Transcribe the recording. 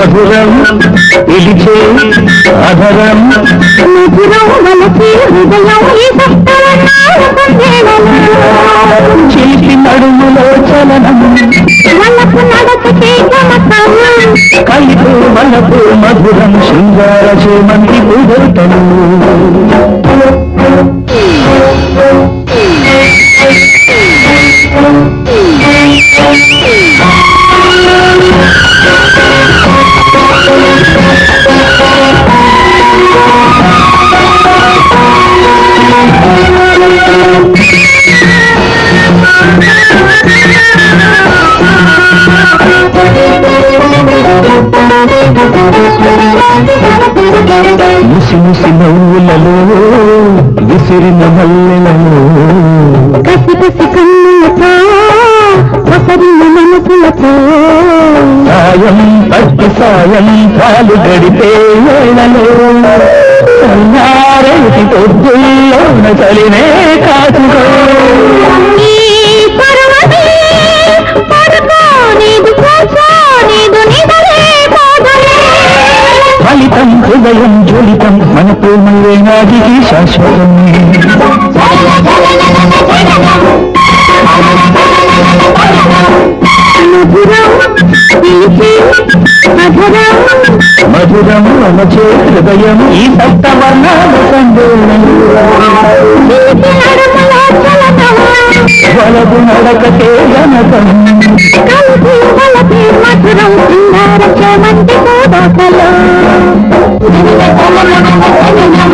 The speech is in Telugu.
మధురం పిలిచే అధరం. చేసి నడుములో చలనము కలిపు మనకు మధురం శృంగార చేమంతి కుదరతను ముసి ముసి నవ్వులలో విసిరిన మల్లెలలో కసి కసి కన్నులతో ఒకరిన మనసులతో సాయం పట్టి సాయం కాలు గడిపే వేళలో సన్నారేటి పొద్దుల్లోన చలినే కాచుకో ఫలితం హృదయం జ్వలితం మన ప్రేమలే నాటికి శాశ్వతమే. మధురం అమచే హృదయం ఈ సప్తవర్ణాల సందేశం నీటి నడుమలో వలపు నడకతే మధురం సింగార Allah yang